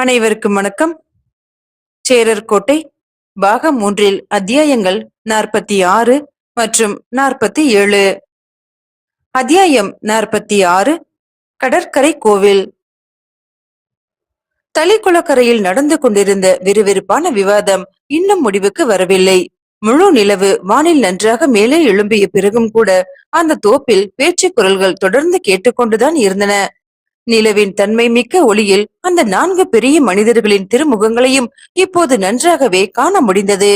அனைவருக்கும் வணக்கம். சேரர் கோட்டை பாகம் மூன்றில் அத்தியாயங்கள் நாற்பத்தி ஆறு மற்றும் நாற்பத்தி ஏழு. அத்தியாயம் நாற்பத்தி ஆறு கடற்கரை கோவில். தளிக்குளக்கரையில் நடந்து கொண்டிருந்த விறுவிறுப்பான விவாதம் இன்னும் முடிவுக்கு வரவில்லை. முழு நிலவு வானில் நன்றாக மேலே எழும்பிய பிறகும் கூட அந்த தோப்பில் பேச்சு குரல்கள் தொடர்ந்து கேட்டுக்கொண்டுதான் இருந்தன. நிலவின் தன்மை மிக்க ஒளியில் அந்த நான்கு பெரிய மனிதர்களின் திருமுகங்களையும் இப்போது நன்றாகவே காண முடிந்தது.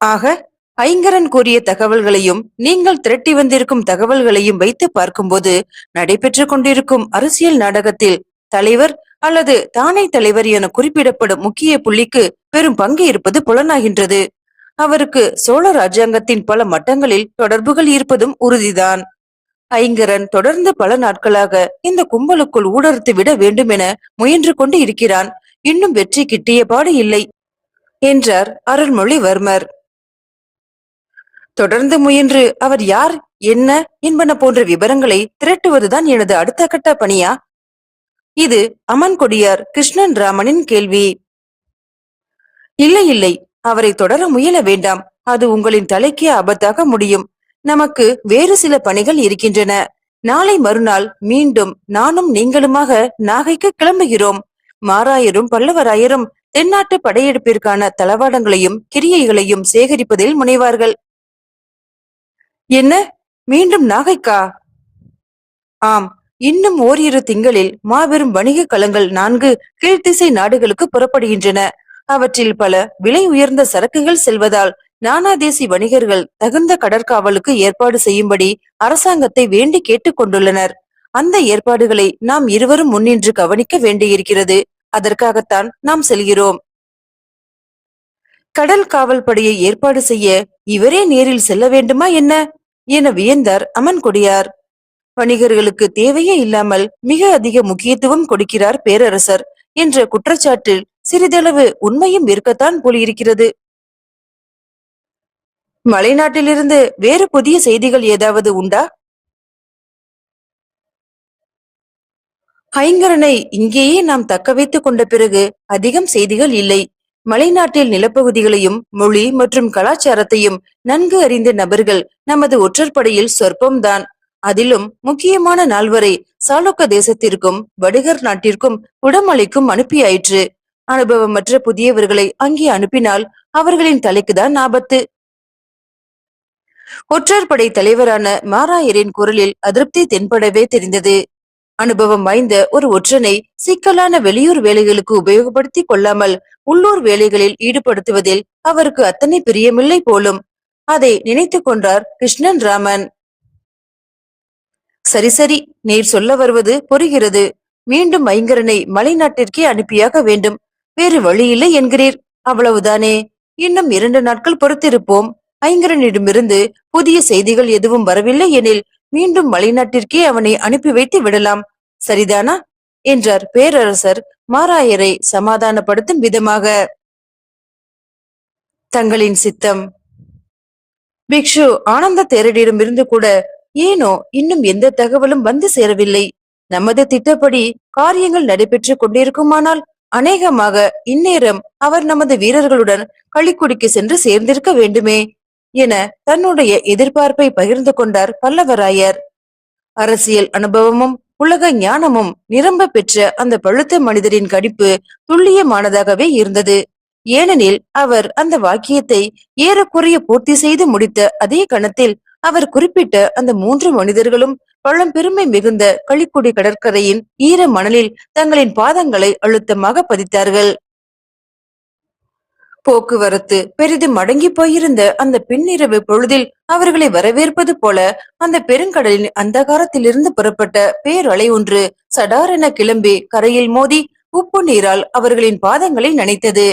ஆக ஐங்கரன் கூறிய தகவல்களையும் நீங்கள் திரட்டி வந்திருக்கும் தகவல்களையும் வைத்து பார்க்கும்போது நடைபெற்றுக் கொண்டிருக்கும் அரசியல் நாடகத்தில் தலைவர் அல்லது தானே தலைவர் என குறிப்பிடப்படும் முக்கிய புள்ளிக்கு பெரும் பங்கு இருப்பது புலனாகின்றது. அவருக்கு சோழ ராஜாங்கத்தின் பல மட்டங்களில் தொடர்புகள் இருப்பதும் உறுதிதான். ஐங்கரன் தொடர்ந்து பல நாட்களாக இந்த கும்பலுக்குள் ஊடறுத்து விட வேண்டும் என முயன்று கொண்டு இருக்கிறான். இன்னும் வெற்றி கிட்டியபாடு இல்லை என்றார் அருள்மொழிவர்மர். தொடர்ந்து முயன்று அவர் யார் என்ன என்பன போன்ற விவரங்களை திரட்டுவதுதான் எனது அடுத்த கட்ட பணியா? இது அமன் கொடியார் கிருஷ்ணன் ராமனின் கேள்வி. இல்லை இல்லை அவரை தொடர முயல வேண்டாம். அது உங்களின் தலைக்கே ஆபத்தாக முடியும். நமக்கு வேறு சில பணிகள் இருக்கின்றன. நாளை மறுநாள் மீண்டும் நானும் நீங்களுமாக நாகைக்கு கிளம்புகிறோம். மாராயரும் பல்லவராயரும் தென்னாட்டு படையெடுப்பிற்கான தளவாடங்களையும் கிரியைகளையும் சேகரிப்பதில் முனைவார்கள். என்ன? மீண்டும் நாகைக்கா? ஆம் இன்னும் ஓரிரு திங்களில் மாபெரும் வணிக களங்கள் நான்கு கீழ்த்திசை நாடுகளுக்கு புறப்படுகின்றன. அவற்றில் பல விலை உயர்ந்த சரக்குகள் செல்வதால் நானாதேசி வணிகர்கள் தகுந்த கடற்காவலுக்கு ஏற்பாடு செய்யும்படி அரசாங்கத்தை வேண்டி கேட்டுக் கொண்டுள்ளனர். அந்த ஏற்பாடுகளை நாம் இருவரும் முன்னின்று கவனிக்க வேண்டியிருக்கிறது. அதற்காகத்தான் நாம் செல்கிறோம். கடல் காவல் படையை ஏற்பாடு செய்ய இவரே நேரில் செல்ல வேண்டுமா என்ன? என வியந்தார் அமன் கொடியார். வணிகர்களுக்கு தேவையே இல்லாமல் மிக அதிக முக்கியத்துவம் கொடுக்கிறார் பேரரசர். என்ற குற்றச்சாட்டில் சிறிதளவு உண்மையும் இருக்கத்தான் போலிருக்கிறது. மலைநாட்டிலிருந்து வேறு புதிய செய்திகள் ஏதாவது உண்டா? ஐங்கரனை இங்கேயே நாம் தக்க வைத்துக் கொண்ட பிறகு அதிகம் செய்திகள் இல்லை. மலைநாட்டில் நிலப்பகுதிகளையும் மொழி மற்றும் கலாச்சாரத்தையும் நன்கு அறிந்த நபர்கள் நமது ஒற்றற்படையில் சொற்பம்தான். அதிலும் முக்கியமான நால்வரை சாளுக்க தேசத்திற்கும் வடிகர் நாட்டிற்கும் உடமளிக்கும் அனுப்பியாயிற்று. அனுபவமற்ற புதியவர்களை அங்கே அனுப்பினால் அவர்களின் தலைக்குதான் ஆபத்து. ஒற்றற்படை தலைவரான மாராயரின் குரலில் அதிருப்தி தென்படவே தெரிந்தது. அனுபவம் வாய்ந்த ஒரு ஒற்றனை சிக்கலான வெளியூர் வேலைகளுக்கு உபயோகப்படுத்தி கொள்ளாமல் உள்ளூர் வேலைகளில் ஈடுபடுத்துவதில் அவருக்கு அத்தனை பிரியமில்லை போலும். அதை நினைத்து கொண்டார் கிருஷ்ணன் ராமன். சரி சரி நீர் சொல்ல வருவது புரிகிறது. மீண்டும் ஐங்கரனை மலைநாட்டிற்கே அனுப்பியாக வேண்டும். வேறு வழியில்லை என்கிறீர். அவ்வளவுதானே. இன்னும் இரண்டு நாட்கள் பொறுத்திருப்போம். ஐங்கரனிடமிருந்து புதிய செய்திகள் எதுவும் வரவில்லை எனில் மீண்டும் மலைநாட்டிற்கே அவனை அனுப்பி வைத்து விடலாம். சரிதானா? என்றார் பேரரசர் மாராயரை சமாதானப்படுத்தும் விதமாக. தங்களின் சித்தம். பிக்ஷு ஆனந்த தேரடிடமிருந்து கூட ஏனோ இன்னும் எந்த தகவலும் வந்து சேரவில்லை. நமது திட்டப்படி காரியங்கள் நடைபெற்றுக் கொண்டிருக்குமானால் அநேகமாக இந்நேரம் அவர் நமது வீரர்களுடன் களிக்குடிக்கு சென்று சேர்ந்திருக்க வேண்டுமே. என தன்னுடைய எதிர்பார்ப்பை பகிர்ந்து கொண்டார் பல்லவராயர். அரசியல் அனுபவமும் உலக ஞானமும் நிரம்ப பெற்ற அந்த பழுத்த மனிதரின் கடிப்பு துல்லியமானதாகவே இருந்தது. ஏனெனில் அவர் அந்த வாக்கியத்தை ஏறக்குறைய பூர்த்தி செய்து முடித்த அதே கணத்தில் அவர் குறிப்பிட்ட அந்த மூன்று மனிதர்களும் பழம்பெருமை மிகுந்த களிக்குடி கடற்கரையின் ஈர மணலில் தங்களின் பாதங்களை அழுத்தமாக பதித்தார்கள். போக்குவரத்து பெரிதும் மடங்கி போயிருந்த அந்த பின்னிரவு பொழுதில் அவர்களை வரவேற்பது போல அந்த பெருங்கடலின் அந்தகாரத்திலிருந்து புறப்பட்ட பேரலை ஒன்று சடாரென கிளம்பி கரையில் மோதி உப்பு நீரால் அவர்களின் பாதங்களை நனைத்தது.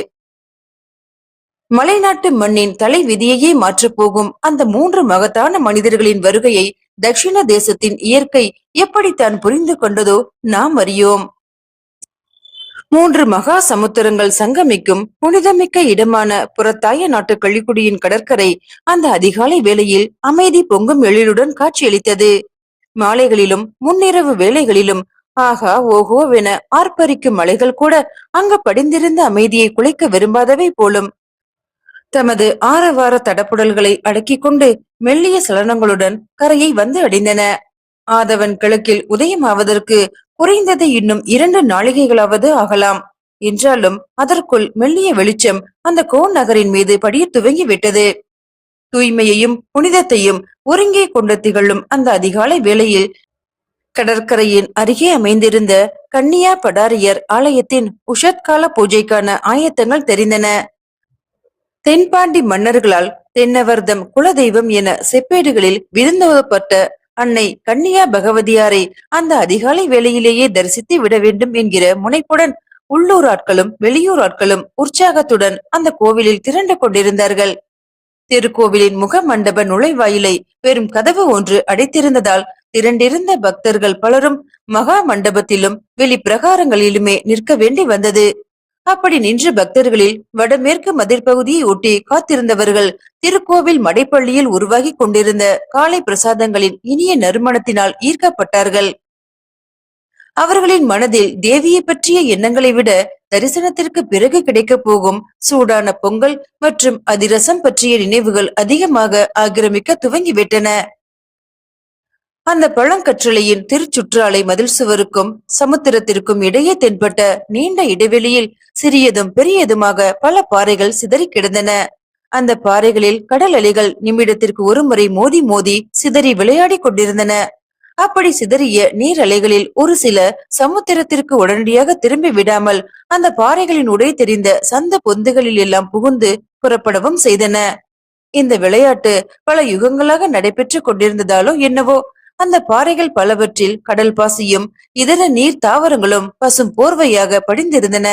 மலைநாட்டு மண்ணின் தலை விதியையே மாற்றப் போகும் அந்த மூன்று மகத்தான மனிதர்களின் வருகையை தட்சிண தேசத்தின் இயற்கை எப்படித்தான் புரிந்து கொண்டதோ நாம் அறியோம். மூன்று மகா சமுத்திரங்கள் சங்கமிக்கும் புனிதமிக்க இடமான புறத்தாய நாட்டு கள்ளிக்குடியின் கடற்கரை அந்த அதிகாலை வேளையில் அமைதி பொங்கும் எழிலுடன் காட்சியளித்தது. மாலைகளிலும் முன்னிரவு வேளைகளிலும் ஆகா ஓஹோவென ஆர்ப்பரிக்கும் மலைகள் கூட அங்கு படிந்திருந்த அமைதியை குலைக்க விரும்பாதவை போலும். தமது ஆரவார தடப்புடல்களை அடக்கிக் கொண்டு மெல்லிய சலனங்களுடன் கரையை வந்து அடைந்தன. ஆதவன் கிழக்கில் உதயமாவதற்கு குறைந்தது இன்னும் இரண்டு நாளிகைகளாவது ஆகலாம். என்றாலும் அதற்குள் மெல்லிய வெளிச்சம் அந்த கோன் நகரின் மீது படிய துவங்கி விட்டது தூய்மையையும் புனிதத்தையும் ஒருங்கே கொண்டு திகழும் அந்த அதிகாலை வேளையில் கடற்கரையின் அருகே அமைந்திருந்த கன்னியா படாரியர் ஆலயத்தின் உஷத்கால பூஜைக்கான ஆயத்தங்கள் தெரிந்தன. தென்பாண்டி மன்னர்களால் தென்னவர்தம் குலதெய்வம் என செப்பேடுகளில் விருந்தோதப்பட்ட அன்னை கன்னியா பகவதியாரை அந்த அதிகாலை வேளையிலேயே தரிசித்து விட வேண்டும் என்கிற முனைப்புடன் உள்ளூர் ஆட்களும் வெளியூர் ஆட்களும் உற்சாகத்துடன் அந்த கோவிலில் திரண்டு கொண்டிருந்தார்கள். திருக்கோவிலின் முக மண்டப நுழைவாயிலை வெறும் கதவு ஒன்று அடைத்திருந்ததால் திரண்டிருந்த பக்தர்கள் பலரும் மகா மண்டபத்திலும் வெளி பிரகாரங்களிலுமே நிற்க வேண்டி வந்தது. அப்படி நின்ற பக்தர்களில் வடமேற்கு மதிர்பகுதியை ஒட்டி காத்திருந்தவர்கள் திருக்கோவில் மடைப்பள்ளியில் உருவாகி கொண்டிருந்த காலை பிரசாதங்களின் இனிய நறுமணத்தினால் ஈர்க்கப்பட்டார்கள். அவர்களின் மனதில் தேவியை பற்றிய எண்ணங்களை விட தரிசனத்திற்கு பிறகு கிடைக்கப் போகும் சூடான பொங்கல் மற்றும் அதிரசம் பற்றிய நினைவுகள் அதிகமாக ஆக்கிரமிக்க துவங்கிவிட்டன. அந்த பழங்கற்றளையின் திருச்சுற்றாலை மதில் சுவருக்கும் சமுத்திரத்திற்கும் இடையே தென்பட்ட நீண்ட இடைவெளியில் சிறியதும் பெரியதுமாக பல பாறைகள் சிதறி கிடந்தன. அந்த பாறைகளில் கடல் அலைகள் நிமிடத்திற்கு ஒருமுறை மோதி மோதி சிதறி விளையாடிக் கொண்டிருந்தன. அப்படி சிதறிய நீர் அலைகளில் ஒரு சில சமுத்திரத்திற்கு உடனடியாக திரும்பி விடாமல் அந்த பாறைகளின் உடை தெரிந்த சந்த பொந்துகளில் எல்லாம் புகுந்து புறப்படவும் செய்தன. இந்த விளையாட்டு பல யுகங்களாக நடைபெற்றுக் கொண்டிருந்ததாலோ என்னவோ அந்த பாறைகள் பலவற்றில் கடல் பாசியும் இதர நீர் தாவரங்களும் பசும் போர்வையாக படிந்திருந்தன.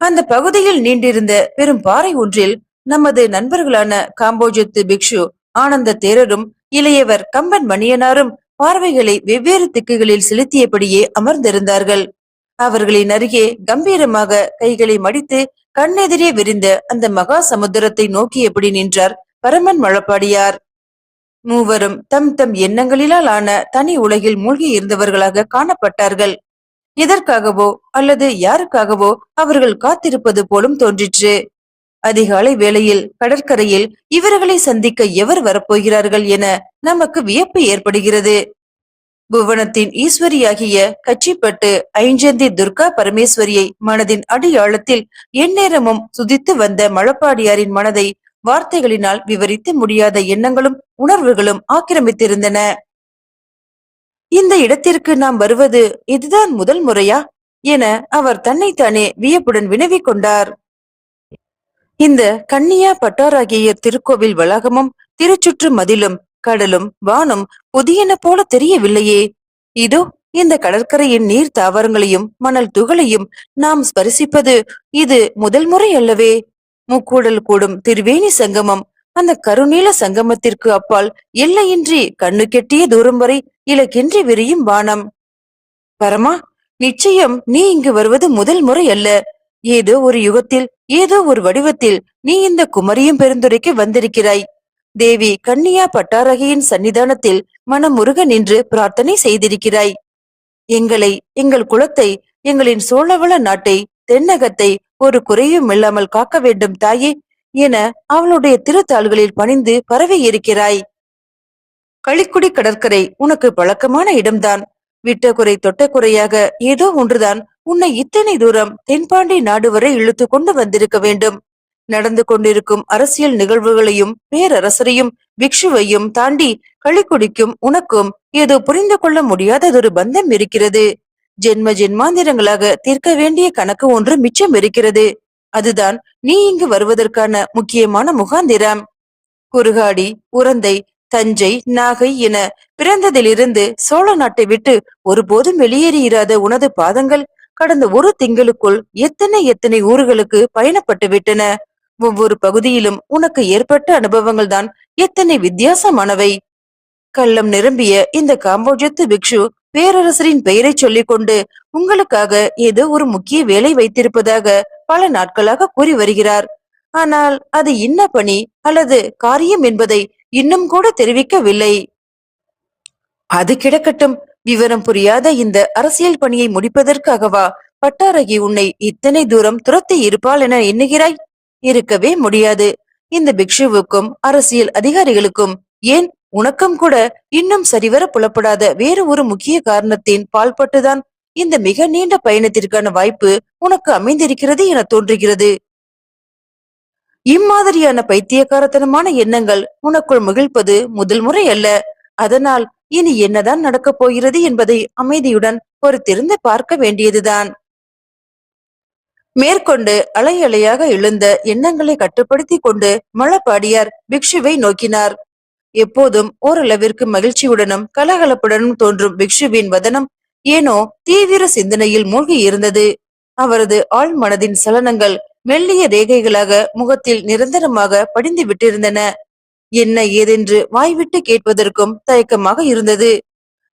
அந்த பகுதியில் நீண்டிருந்த பெரும் பாறை ஒன்றில் நமது நண்பர்களான காம்போஜத்து பிக்ஷு ஆனந்த தேரரும் இளையவர் கம்பன் மணியனாரும் பார்வைகளை வெவ்வேறு திக்குகளில் செலுத்தியபடியே அமர்ந்திருந்தார்கள். அவர்களின் அருகே கம்பீரமாக கைகளை மடித்து கண்ணெதிரே விரிந்த அந்த மகா சமுத்திரத்தை நோக்கியபடி நின்றார் பரமன் மழப்பாடியார். மூவரும் தம் தம் எண்ணங்களிலால் ஆன தனி உலகில் மூழ்கி இருந்தவர்களாக காணப்பட்டார்கள். எதற்காகவோ அல்லது யாருக்காகவோ அவர்கள் காத்திருப்பது போலும் தோன்றிற்று. அதிகாலை வேளையில் கடற்கரையில் இவர்களை சந்திக்க எவர் வரப்போகிறார்கள் என நமக்கு வியப்பு ஏற்படுகிறது. புவனத்தின் ஈஸ்வரியாகிய கச்சிப்பட்டு ஐஞ்சந்தி துர்கா பரமேஸ்வரியை மனதின் அடியாழத்தில் எந்நேரமும் சுதித்து வந்த மழப்பாடியாரின் மனதை வார்த்தைகளினால் விவரித்து முடியாத எண்ணங்களும் உணர்வுகளும் ஆக்கிரமித்திருந்தன. இந்த இடத்திற்கு நாம் வருவது இதுதான் முதல் முறையா என அவர் தன்னைத்தானே வியப்புடன் வினவிக் கொண்டார். இந்த கன்னியா பட்டாராகிய திருக்கோவில் வளாகமும் திருச்சுற்று மதிலும் கடலும் வானும் புதியன போல தெரியவில்லையே. இதோ இந்த கடற்கரையின் நீர் தாவரங்களையும் மணல் துகளையும் நாம் ஸ்பரிசிப்பது இது முதல் முறை அல்லவே. முக்கூடல் கூடும் திருவேணி சங்கமம். அந்த கருநீல சங்கமத்திற்கு அப்பால் எல்லையின்றி கண்ணு கெட்டிய தூரம் வரை இலக்கின்றி விரியும் வானம். பரமா நிச்சயம் நீ இங்கு வருவது முதல் முறை அல்ல. ஏதோ ஒரு யுகத்தில் ஏதோ ஒரு வடிவத்தில் நீ இந்த குமரியும் பெருந்துரைக்கு வந்திருக்கிறாய். தேவி கன்னியா பட்டாரகையின் சன்னிதானத்தில் மனமுருக நின்று பிரார்த்தனை செய்திருக்கிறாய். எங்களை எங்கள் குலத்தை எங்களின் சோழவள நாட்டை தென்னகத்தை ஒரு குறையும் இல்லாமல் காக்க வேண்டும் தாயே என அவளுடைய திருத்தாள்களில் பணிந்து பரவி இருக்கிறாய். களிக்குடி கடற்கரை உனக்கு பழக்கமான இடம்தான். விட்ட குறை தொட்ட குறையாக ஏதோ ஒன்றுதான் உன்னை இத்தனை தூரம் தென்பாண்டி நாடு வரை இழுத்து கொண்டு வந்திருக்க வேண்டும். நடந்து கொண்டிருக்கும் அரசியல் நிகழ்வுகளையும் பேரரசரையும் பிக்ஷுவையும் தாண்டி களிக்குடிக்கும் உனக்கும் ஏதோ புரிந்து கொள்ள முடியாததொரு பந்தம் இருக்கிறது. ஜென்ம ஜென்மாந்திரங்களாக தீர்க்க வேண்டிய கணக்கு ஒன்று மிச்சம் இருக்கிறது. அதுதான் நீ இங்கு வருவதற்கான முக்கியமான முகாந்திரம். குறுகாடி உரந்தை தஞ்சை நாகை என பிறந்ததிலிருந்து சோழ நாட்டை விட்டு ஒருபோதும் வெளியேறியிராத உனது பாதங்கள் கடந்த ஒரு திங்களுக்குள் எத்தனை எத்தனை ஊர்களுக்கு பயணப்பட்டு விட்டன. ஒவ்வொரு பகுதியிலும் உனக்கு ஏற்பட்ட அனுபவங்கள் தான் எத்தனை வித்தியாசமானவை. கள்ளம் நிரம்பிய இந்த காம்போஜத்து பிக்ஷு பேரரசரின் பெயரை சொல்லிக் கொண்டு உங்களுக்காக ஏதோ ஒரு முக்கிய வேலை வைத்திருப்பதாக பல நாட்களாக கூறி வருகிறார். ஆனால் அது என்ன பணி அல்லது காரியம் என்பதை இன்னும் கூட தெரிவிக்கவில்லை. அது கிடக்கட்டும். விவரம் புரியாத இந்த அரசியல் பணியை முடிப்பதற்காகவா பட்டாரகி உன்னை இத்தனை தூரம் துரத்தி இருப்பாள் என எண்ணுகிறாய்? இருக்கவே முடியாது. இந்த பிக்ஷுவுக்கும் அரசியல் அதிகாரிகளுக்கும் ஏன் உனக்கும் கூட இன்னும் சரிவர புலப்படாத வேறு ஒரு முக்கிய காரணத்தின் பால்பட்டுதான் இந்த மிக நீண்ட பயணத்திற்கான வாய்ப்பு உனக்கு அமைந்திருக்கிறது என தோன்றுகிறது. இம்மாதிரியான பைத்தியக்காரத்தனமான எண்ணங்கள் உனக்குள் மகிழ்ப்பது முதல் முறை அல்ல. அதனால் இனி என்னதான் நடக்கப் போகிறது என்பதை அமைதியுடன் பொறுத்திருந்து பார்க்க வேண்டியதுதான். மேற்கொண்டு அலை அலையாக எழுந்த எண்ணங்களை கட்டுப்படுத்திக் கொண்டு மழப்பாடியார் பிக்ஷுவை நோக்கினார். எப்போதும் ஓரளவிற்கு மகிழ்ச்சியுடனும் கலகலப்புடனும் தோன்றும் பிக்ஷுவின் வதனம் ஏனோ தீவிர சிந்தனையில் மூழ்கி இருந்தது. அவரது ஆள் மனதின் சலனங்கள் மெல்லிய ரேகைகளாக முகத்தில் நிரந்தரமாக படிந்து விட்டிருந்தன. என்ன ஏதென்று வாய்விட்டு கேட்பதற்கும் தயக்கமாக இருந்தது.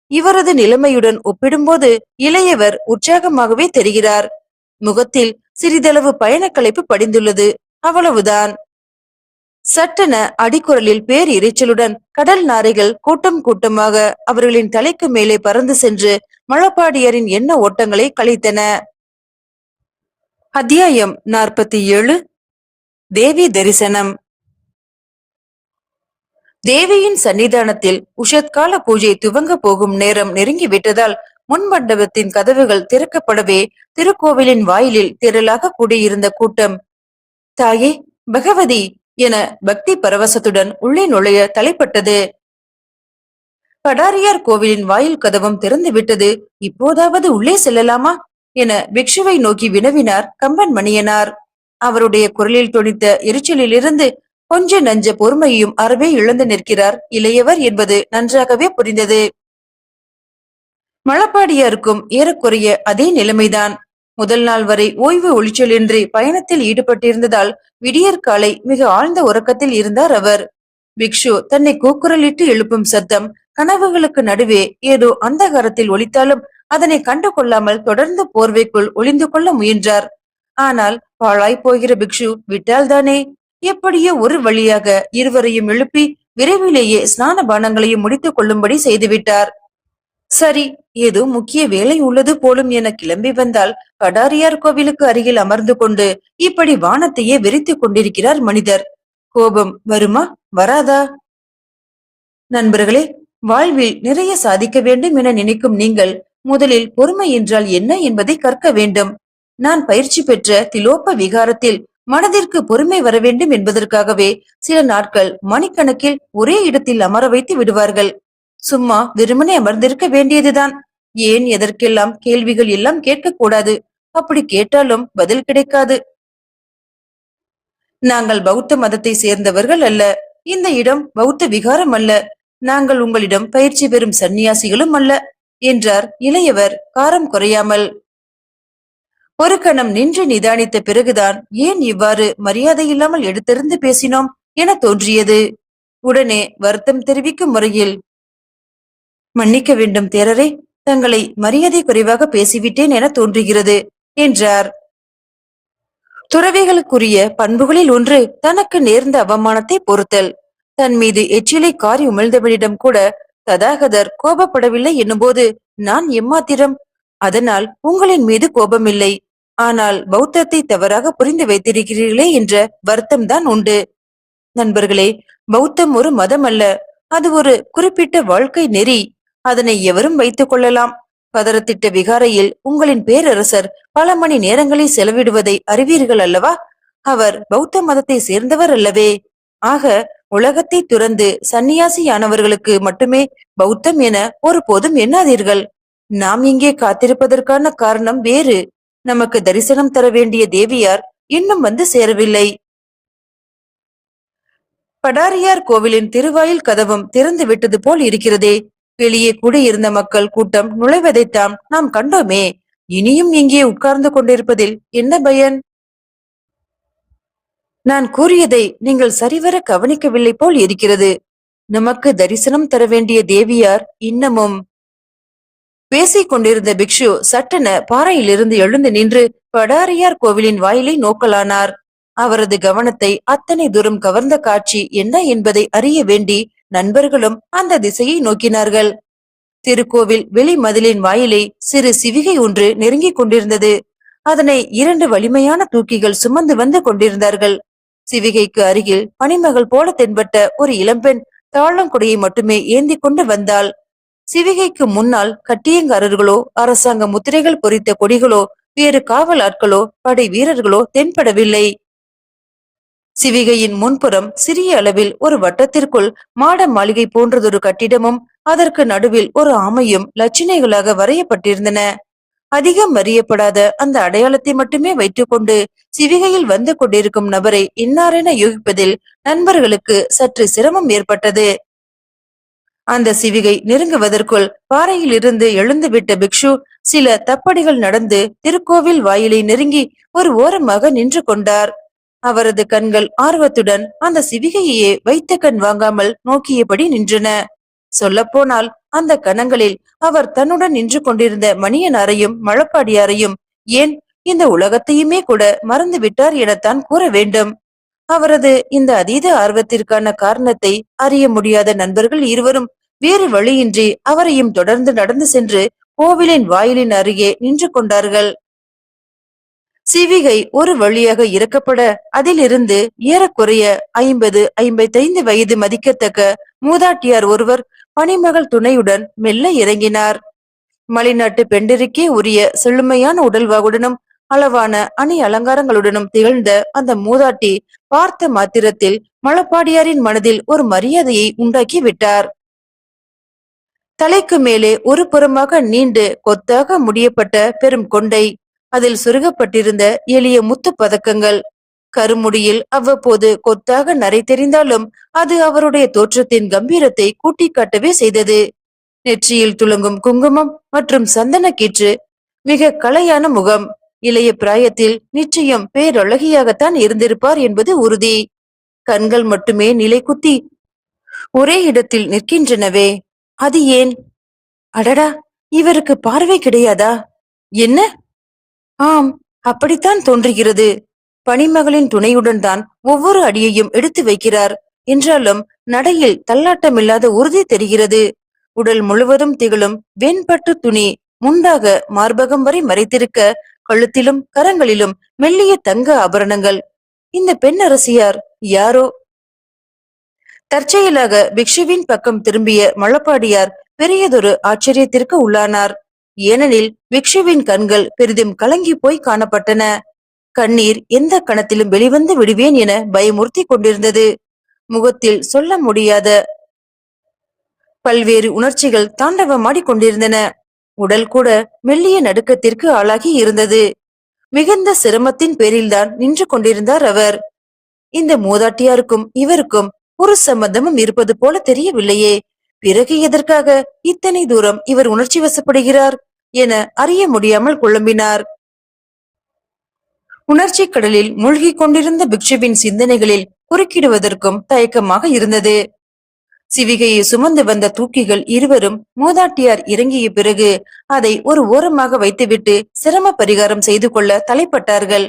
இவரது நிலைமையுடன் ஒப்பிடும்போது இளையவர் உற்சாகமாகவே தெரிகிறார். முகத்தில் சிறிதளவு பயணக்களைப்பு படிந்துள்ளது. அவ்வளவுதான். சட்டென அடிக்குரலில் பேர் இறைச்சலுடன் கடல் நாரைகள் கூட்டம் கூட்டமாக அவர்களின் தலைக்கு மேலே பறந்து சென்று மழப்பாடியரின் எண்ண ஓட்டங்களை கழித்தன. அத்தியாயம் நாற்பத்தி ஏழு தேவி தரிசனம். தேவியின் சன்னிதானத்தில் உஷத்கால பூஜை துவங்க போகும் நேரம் நெருங்கி விட்டதால் முன் மண்டபத்தின் கதவுகள் திறக்கப்படவே திருக்கோவிலின் வாயிலில் திரளாக கூடியிருந்த கூட்டம். தாயே பகவதி என பக்தி பரவசத்துடன் உள்ளே நுழைய தலைப்பட்டது. படாரியார் கோவிலின் வாயில் கதவும் திறந்து விட்டது. இப்போதாவது உள்ளே செல்லலாமா? என பிக்ஷுவை நோக்கி வினவினார் கம்பன் மணியனார். அவருடைய குரலில் துணித்த எரிச்சலிலிருந்து கொஞ்ச நஞ்ச பொறுமையும் அறவே இழந்து நிற்கிறார் இளையவர் என்பது நன்றாகவே புரிந்தது. மழப்பாடியாருக்கும் ஏறக்குறைய அதே நிலைமைதான். முதல் நாள் வரை ஓய்வு ஒளிச்சலின்றி பயணத்தில் ஈடுபட்டிருந்ததால் விடியற்காலை மிக ஆழ்ந்த உறக்கத்தில் இருந்தார் அவர். பிக்ஷு தன்னை கூக்குரலிட்டு எழுப்பும் சத்தம் கனவுகளுக்கு நடுவே ஏதோ அந்தகாரத்தில் ஒலித்தாலும் அதனை கண்டு கொள்ளாமல் தொடர்ந்து போர்வைக்குள் ஒளிந்து கொள்ள முயன்றார். ஆனால் பாழாய் போகிற பிக்ஷு விட்டால்தானே எப்படியோ ஒரு வழியாக இருவரையும் எழுப்பி விரைவிலேயே ஸ்நான பானங்களையும் முடித்துக் கொள்ளும்படி செய்துவிட்டார். சரி ஏதோ முக்கிய வேலை உள்ளது போலும் என கிளம்பி வந்தால் கடாரியார் கோவிலுக்கு அருகில் அமர்ந்து கொண்டு இப்படி வானத்தையே வெறித்துக் கொண்டிருக்கிறார் மனிதர். கோபம் வருமா? வராதா? நண்பர்களே வாழ்வில் நிறைய சாதிக்க வேண்டும் என நினைக்கும் நீங்கள் முதலில் பொறுமை என்றால் என்ன என்பதை கற்க வேண்டும். நான் பயிற்சி பெற்ற திலோப்ப விகாரத்தில் மனதிற்கு பொறுமை வர வேண்டும் என்பதற்காகவே சில நாட்கள் மணிக்கணக்கில் ஒரே இடத்தில் அமர வைத்து விடுவார்கள். சும்மா வெறுமனே அமர்ந்திருக்க வேண்டியதுதான். ஏன் எதற்கெல்லாம் கேள்விகள் எல்லாம் கேட்கக்கூடாது? அப்படி கேட்டாலும் பதில் கிடைக்காது. நாங்கள் பௌத்த மதத்தை சேர்ந்தவர்கள் அல்ல. இந்த இடம் பௌத்த விகாரம் அல்ல. நாங்கள் உங்களிடம் பயிற்சி பெறும் சந்நியாசிகளும் அல்ல என்றார் இளையவர் காரம் குறையாமல். ஒரு கணம் நின்று நிதானித்த பிறகுதான் ஏன் இவ்வாறு மரியாதை இல்லாமல் எடுத்திருந்து பேசினோம் என தோன்றியது. உடனே வருத்தம் தெரிவிக்கும் முறையில் மன்னிக்க வேண்டும் தேரரே தங்களை மரியாதை குறைவாக பேசிவிட்டேன் என தோன்றுகிறது என்றார். துறவிகளுக்குரிய பண்புகளில் ஒன்று தனக்கு நேர்ந்த அவமானத்தை பொறுத்தல். தன் மீது எச்சிலை காரி உமிழ்ந்தவனிடம் கூட ததாகதர் கோபப்படவில்லை என்னும்போது நான் எம்மாத்திரம்? அதனால் உங்களின் மீது கோபமில்லை. ஆனால் பௌத்தத்தை தவறாக புரிந்து வைத்திருக்கிறீர்களே என்ற வருத்தம் தான் உண்டு. நண்பர்களே பௌத்தம் ஒரு மதம் அல்ல அது ஒரு குறிப்பிட்ட வாழ்க்கை நெறி. அதனை எவரும் வைத்துக் கொள்ளலாம். பதறத்திட்ட விகாரையில் உங்களின் பேரரசர் பல மணி நேரங்களை செலவிடுவதை அறிவீர்கள் அல்லவா? அவர் பௌத்த மதத்தை சேர்ந்தவர் அல்லவே. ஆக உலகத்தை துறந்து சன்னியாசியானவர்களுக்கு மட்டுமே பௌத்தம் என ஒருபோதும் எண்ணாதீர்கள். நாம் இங்கே காத்திருப்பதற்கான காரணம் வேறு. நமக்கு தரிசனம் தர வேண்டிய தேவியார் இன்னும் வந்து சேரவில்லை. படாரியார் கோவிலின் திருவாயில் கதவும் திறந்து விட்டது போல் இருக்கிறதே. வெளியே கூடியிருந்த மக்கள் கூட்டம் நுழைவதைத்தான் நாம் கண்டோமே. இனியும் இங்கே உட்கார்ந்து கொண்டிருப்பதில் என்ன பயன்? நான் கூறியதை நீங்கள் சரிவர கவனிக்கவில்லை போல் இருக்கிறது. நமக்கு தரிசனம் தர வேண்டிய தேவியார் இன்னமும் பேசிக் கொண்டிருந்த பிக்ஷு சட்டென பாறையிலிருந்து எழுந்து நின்று படாரியார் கோவிலின் வாயிலை நோக்கலானார். அவரது கவனத்தை அத்தனை தூரம் கவர்ந்த காட்சி என்ன என்பதை அறிய வேண்டி நண்பர்களும் அந்த திசையை நோக்கினார்கள். திருக்கோவில் வெளிமதிலின் வாயிலை சிறு சிவிகை ஒன்று நெருங்கிக் கொண்டிருந்தது. அதனை இரண்டு வலிமையான தூக்கிகள் சுமந்து வந்து கொண்டிருந்தார்கள். சிவிகைக்கு அருகில் பனிமகள் போல தென்பட்ட ஒரு இளம்பெண் தாளங்குடையை மட்டுமே ஏந்தி கொண்டு வந்தாள். சிவிகைக்கு முன்னால் கட்டியங்காரர்களோ அரசாங்க முத்திரைகள் பொறித்த கொடிகளோ வேறு காவல் ஆட்களோ படை வீரர்களோ தென்படவில்லை. சிவிகையின் முன்புறம் சிறிய அளவில் ஒரு வட்டத்திற்குள் மாட மாளிகை போன்றதொரு கட்டிடமும் அதற்கு நடுவில் ஒரு ஆமையும் லட்சணைகளாக வரையப்பட்டிருந்தன. அதிகம் அறியப்படாத அந்த அடையாளத்தை மட்டுமே வைத்துக்கொண்டு சிவிகையில் வந்து கொண்டிருக்கும் நபரை இன்னாரென யூகிப்பதில் நண்பர்களுக்கு சற்று சிரமம் ஏற்பட்டது. அந்த சிவிகை நெருங்குவதற்குள் பாறையில் இருந்து எழுந்துவிட்ட பிக்ஷு சில தப்படிகள் நடந்து திருக்கோவில் வாயிலை நெருங்கி ஒரு ஓரமாக நின்று கொண்டார். அவரது கண்கள் ஆர்வத்துடன் அந்த சிவிகையையே வைத்த கண் வாங்காமல் நோக்கியபடி நின்றன. சொல்லப்போனால் அந்த கணங்களில் அவர் தன்னுடன் நின்று கொண்டிருந்த மணியனாரையும் மழப்பாடியாரையும் ஏன் இந்த உலகத்தையுமே கூட மறந்து விட்டார் எனத்தான் கூற வேண்டும். அவரது இந்த அதீத ஆர்வத்திற்கான காரணத்தை அறிய முடியாத நண்பர்கள் இருவரும் வேறு வழியின்றி அவரையும் தொடர்ந்து நடந்து சென்று கோவிலின் வாயிலின் அருகே நின்று கொண்டார்கள். சிவிகை ஒரு வழியாக இறக்கப்பட அதிலிருந்து ஏறக்குறைய ஐம்பது ஐம்பத்தைந்து வயது மதிக்கத்தக்க மூதாட்டியார் ஒருவர் பனிமகள் துணையுடன் மெல்ல இறங்கினார். மலைநாட்டு பெண்டிருக்கே உரிய செழுமையான உடல்வாகுடனும் அளவான அணி அலங்காரங்களுடனும் திகழ்ந்த அந்த மூதாட்டி பார்த்த மாத்திரத்தில் மலப்பாடியாரின் மனதில் ஒரு மரியாதையை உண்டாக்கி விட்டார். தலைக்கு மேலே ஒரு புறமாக நீண்டு கொத்தாக முடியப்பட்ட பெரும் கொண்டை அதில் சுருகப்பட்டிருந்த எளிய முத்து பதக்கங்கள். கருமுடியில் அவ்வப்போது கொத்தாக நரை தெரிந்தாலும் அது அவருடைய தோற்றத்தின் கம்பீரத்தை கூட்டி காட்டவே செய்தது. நெற்றியில் துளங்கும் குங்குமம் மற்றும் சந்தன கீற்று மிக கலையான முகம். இளைய பிராயத்தில் நிச்சயம் பேரழகியாகத்தான் இருந்திருப்பார் என்பது உறுதி. கண்கள் மட்டுமே நிலை குத்தி ஒரே இடத்தில் நிற்கின்றனவே. அது ஏன்? அடடா இவருக்கு பார்வை கிடையாதா? என்ன? ஆம் அப்படித்தான் தோன்றுகிறது. பணிமகளின் துணையுடன் தான் ஒவ்வொரு அடியையும் எடுத்து வைக்கிறார். என்றாலும் நடையில் தள்ளாட்டமில்லாத உறுதி தெரிகிறது. உடல் முழுவதும் திகழும் வெண்பட்டு துணி முண்டாக மார்பகம் வரை மறைத்திருக்க கழுத்திலும் கரங்களிலும் மெல்லிய தங்க ஆபரணங்கள். இந்த பெண் அரசியார் யாரோ? தற்செயலாக பிக்ஷுவின் பக்கம் திரும்பிய மழப்பாடியார் பெரியதொரு ஆச்சரியத்திற்கு உள்ளானார். ஏனெனில் பிக்ஷுவின் கண்கள் பெரிதும் கலங்கி போய் காணப்பட்டன. கண்ணீர் எந்த கணத்திலும் வெளிவந்து விடுவேன் என பயமுறுத்தி கொண்டிருந்தது. முகத்தில் சொல்ல முடியாத பல்வேறு உணர்ச்சிகள் தாண்டவமாடி கொண்டிருந்தன. உடல் கூட மெல்லிய நடுக்கத்திற்கு ஆளாகி இருந்தது. மிகுந்த சிரமத்தின் பேரில்தான் நின்று கொண்டிருந்தார் அவர். இந்த மூதாட்டியாருக்கும் இவருக்கும் ஒரு சம்பந்தமும் இருப்பது போல தெரியவில்லையே. பிறகு எதற்காக இத்தனை தூரம் இவர் உணர்ச்சி வசப்படுகிறார் என அறிய முடியாமல் குழம்பினார். உணர்ச்சி கடலில் மூழ்கிக் கொண்டிருந்த பிக்ஷுவின் சிந்தனைகளில் குறுக்கிடுவதற்கும் தயக்கமாக இருந்தது. சிவிகையை சுமந்து வந்த தூக்கிகள் இருவரும் மூதாட்டியார் இறங்கிய பிறகு அதை ஒரு ஓரமாக வைத்துவிட்டு சிரம பரிகாரம் செய்து கொள்ள தலைப்பட்டார்கள்.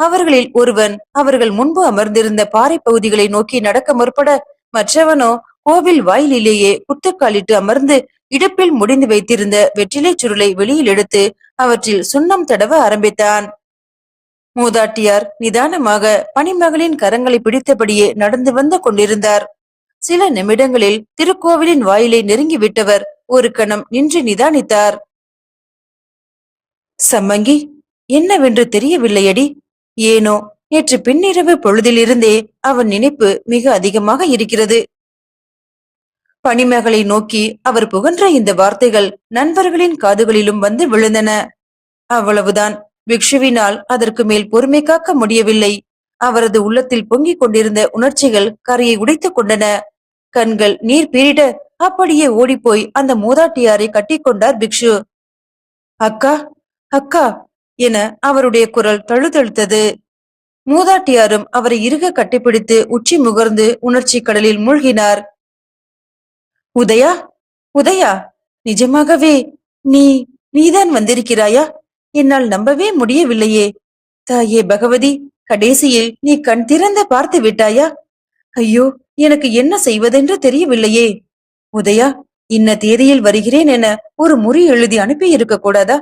அவர்களில் ஒருவன் அவர்கள் முன்பு அமர்ந்திருந்த பாறை பகுதிகளை நோக்கி நடக்க முற்பட மற்றவனோ கோவில் வாயிலிலேயே குத்துக்காலிட்டு அமர்ந்து இடுப்பில் முடிந்து வைத்திருந்த வெற்றிலை சுருளை வெளியில் எடுத்து அவற்றில் சுண்ணம் தடவ ஆரம்பித்தான். மூதாட்டியார் நிதானமாக பணிமகளின் கரங்களை பிடித்தபடியே நடந்து வந்து கொண்டிருந்தார். சில நிமிடங்களில் திருக்கோவிலின் வாயிலை நெருங்கி விட்டவர் ஒரு கணம் நின்று நிதானித்தார். சம்மங்கி என்னவென்று தெரியவில்லையடி. ஏனோ நேற்று பின்னிரவு பொழுதிலிருந்தே அவன் நினைப்பு மிக அதிகமாக இருக்கிறது. பணிமகளை நோக்கி அவர் புகன்ற இந்த வார்த்தைகள் நண்பர்களின் காதுகளிலும் வந்து விழுந்தன. அவ்வளவுதான். பிக்ஷுவினால் அதற்கு மேல் பொறுமை காக்க முடியவில்லை. அவரது உள்ளத்தில் பொங்கிக் கொண்டிருந்த உணர்ச்சிகள் கரையை உடைத்துக் கொண்டன. கண்கள் நீர் பீரிட அப்படியே ஓடிப்போய் அந்த மூதாட்டியாரை கட்டிக்கொண்டார் பிக்ஷு அக்கா அக்கா என அவருடைய குரல் தழுதழுத்தது. மூதாட்டியாரும் அவரை இறுக கட்டிப்பிடித்து உச்சி முகர்ந்து உணர்ச்சி கடலில் மூழ்கினார். உதயா உதயா நிஜமாகவே நீ நீதான் வந்திருக்கிறாயா? என்னால் நம்பவே முடியவில்லையே. தாயே பகவதி கடைசியில் நீ கண் திறந்து பார்த்து விட்டாயா? ஐயோ எனக்கு என்ன செய்வதென்று தெரியவில்லையே. உதயா இன்ன தேதியில் வருகிறேன் என ஒரு முறி எழுதி அனுப்பி இருக்க கூடாதா?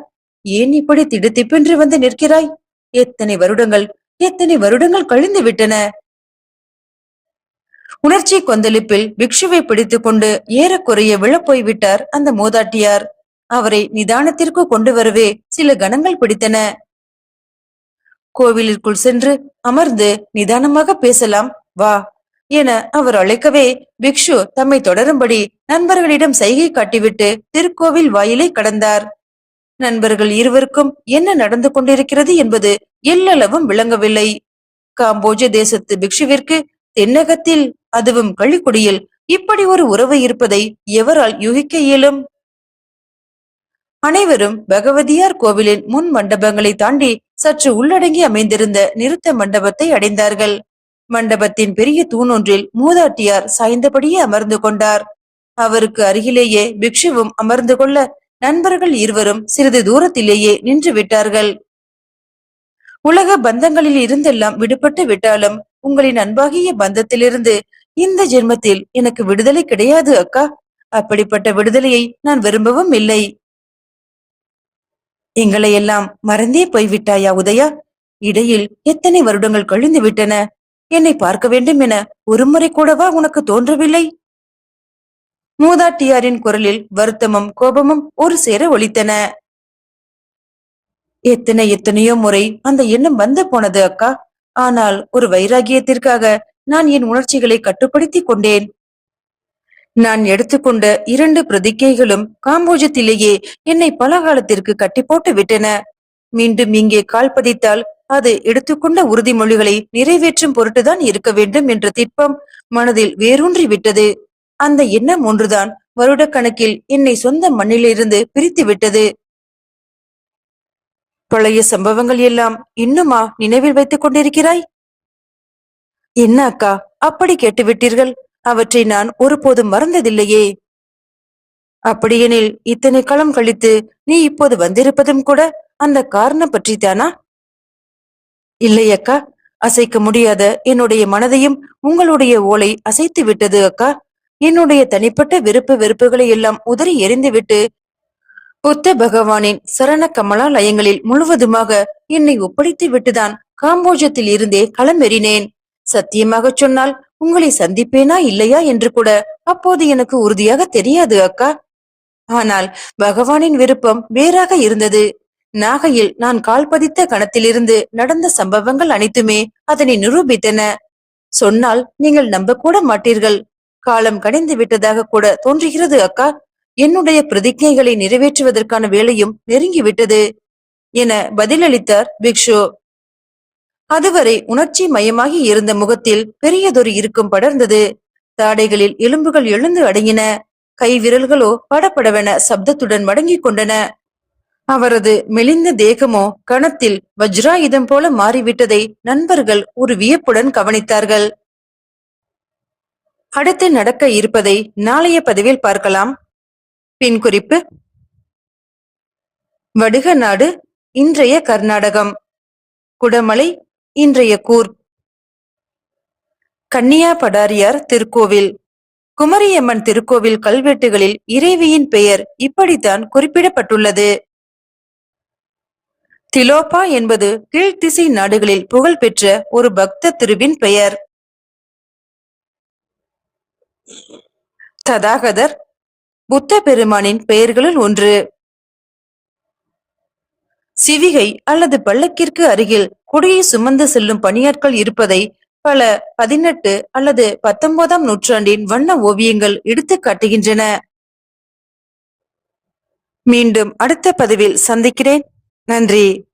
ஏன் இப்படி திடுத்திப்பென்று வந்து நிற்கிறாய்? எத்தனை வருடங்கள் எத்தனை வருடங்கள் கழிந்து விட்டன? உணர்ச்சி கொந்தளிப்பில் பிக்ஷுவை பிடித்துக் கொண்டு ஏறக்குறைய விழப்போய் விட்டார் அந்த மூதாட்டியார். அவரை நிதானத்திற்கு கொண்டு வரவே சில கணங்கள் பிடித்தன. கோவிலிற்குள் சென்று அமர்ந்து நிதானமாக பேசலாம் வா என அவர் அழைக்கவே பிக்ஷு தம்மை தொடரும்படி நண்பர்களிடம் சைகை காட்டிவிட்டு திருக்கோவில் வாயிலை கடந்தார். நண்பர்கள் இருவருக்கும் என்ன நடந்து கொண்டிருக்கிறது என்பது எல்லளவும் விளங்கவில்லை. காம்போஜ தேசத்து பிக்ஷுவிற்கு தென்னகத்தில் அதுவும் கழிக்குடியில் இப்படி ஒரு உறவு இருப்பதை எவரால் யூகிக்க இயலும்? அனைவரும் பகவதியார் கோவிலின் முன் மண்டபங்களை தாண்டி சற்று உள்ளடங்கி அமைந்திருந்த நிறுத்த மண்டபத்தை அடைந்தார்கள். மண்டபத்தின் பெரிய தூணொன்றில் மூதாட்டியார் சாய்ந்தபடியே அமர்ந்து கொண்டார். அவருக்கு அருகிலேயே பிக்ஷுவும் அமர்ந்து கொள்ள நண்பர்கள் இருவரும் சிறிது தூரத்திலேயே நின்று விட்டார்கள். உலக பந்தங்களில் இருந்தெல்லாம் விடுபட்டு விட்டாலும் உங்களின் அன்பாகிய பந்தத்திலிருந்து இந்த ஜென்மத்தில் எனக்கு விடுதலை கிடையாது அக்கா. அப்படிப்பட்ட விடுதலையை நான் விரும்பவும் இல்லை. எங்களை எல்லாம் மறந்தே போய்விட்டாயா உதயா? இடையில் எத்தனை வருடங்கள் கழிந்து விட்டன? என்னை பார்க்க வேண்டும் என ஒருமுறை கூடவா உனக்கு தோன்றவில்லை? மூதாட்டியாரின் குரலில் வருத்தமும் கோபமும் ஒரு சேர ஒழித்தன எத்தனை எத்தனையோ முறை அந்த எண்ணம் வந்து போனது அக்கா. ஆனால் ஒரு வைராகியத்திற்காக நான் என் உணர்ச்சிகளை கட்டுப்படுத்திக் கொண்டேன். நான் எடுத்துக்கொண்ட இரண்டு பிரதிக்கைகளும் காம்போஜத்திலேயே என்னை பல காலத்திற்கு கட்டி போட்டு விட்டன. மீண்டும் இங்கே கால் பதித்தால் அது எடுத்துக்கொண்ட உறுதிமொழிகளை நிறைவேற்றும் பொருட்டுதான் இருக்க வேண்டும் என்ற திட்பம் மனதில் வேரூன்றி விட்டது. அந்த எண்ணம் ஒன்றுதான் வருடக்கணக்கில் என்னை சொந்த மண்ணிலிருந்து பிரித்து விட்டது. பழைய சம்பவங்கள் எல்லாம் இன்னுமா நினைவில் வைத்துக் கொண்டிருக்கிறாய்? என்ன அக்கா அப்படி கேட்டுவிட்டீர்கள்? அவற்றை நான் ஒருபோதும் மறந்ததில்லையே. அப்படியெனில் இத்தனை காலம் கழித்து நீ இப்போது வந்திருப்பதும் கூட அந்த காரணம் பற்றித்தானா? இல்லை அக்கா அசைக்க முடியாத என்னுடைய மனதையும் உங்களுடைய ஓலை அசைத்து விட்டது அக்கா. என்னுடைய தனிப்பட்ட விருப்பு வெறுப்புகளை எல்லாம் உதறி எறிந்துவிட்டு புத்த பகவானின் சரண கமலாலயங்களில் முழுவதுமாக என்னை ஒப்படைத்து விட்டுதான் காம்போஜத்தில் இருந்தே களமெறினேன் சத்தியமாக சொன்னால் உங்களை சந்திப்பேனா இல்லையா என்று கூட அப்போது எனக்கு உறுதியாக தெரியாது அக்கா. ஆனால் பகவானின் விருப்பம் வேறாக இருந்தது. நாகையில் நான் கால் பதித்த கணத்திலிருந்து நடந்த சம்பவங்கள் அனைத்துமே அதனை நிரூபித்தன. சொன்னால் நீங்கள் நம்ப கூட மாட்டீர்கள். காலம் கடைந்து விட்டதாக கூட தோன்றுகிறது அக்கா. என்னுடைய பிரதிஜைகளை நிறைவேற்றுவதற்கான வேலையும் நெருங்கிவிட்டது என பதிலளித்தார் பிக்ஷு. அதுவரை உணர்ச்சி மயமாகி இருந்த முகத்தில் பெரியதொரு இருக்கும் படர்ந்தது. தாடைகளில் எலும்புகள் எழுந்து அடங்கின. கை விரல்களோ படபடவென சப்தத்துடன் மடங்கிக் கொண்டன. அவரது மெலிந்த தேகமோ கணத்தில் வஜ்ராயுதம் போல மாறிவிட்டதை நண்பர்கள் ஒரு வியப்புடன் கவனித்தார்கள். அடுத்து நடக்க இருப்பதை நாளைய பதிவில் பார்க்கலாம். பின் குறிப்பு வடுக நாடு இன்றைய கர்நாடகம். குடமலை இன்றைய கூர். கன்னியா படாரியார் திருக்கோவில். குமரியம்மன் திருக்கோவில் கல்வெட்டுகளில் இறைவியின் பெயர் இப்படித்தான் குறிப்பிடப்பட்டுள்ளது. திலோபா என்பது கீழ்த்திசை நாடுகளில் புகழ்பெற்ற ஒரு பக்த திருவின் பெயர். ததாகதர் புத்த பெருமானின் பெயர்களுள் ஒன்று. சிவிகை அல்லது பள்ளக்கிற்கு அருகில் குடியை சுமந்து செல்லும் பணியாட்கள் இருப்பதை பல பதினெட்டு அல்லது பத்தொன்பதாம் நூற்றாண்டின் வண்ண ஓவியங்கள் எடுத்து காட்டுகின்றன. மீண்டும் அடுத்த பதிவில் சந்திக்கிறேன். நன்றி.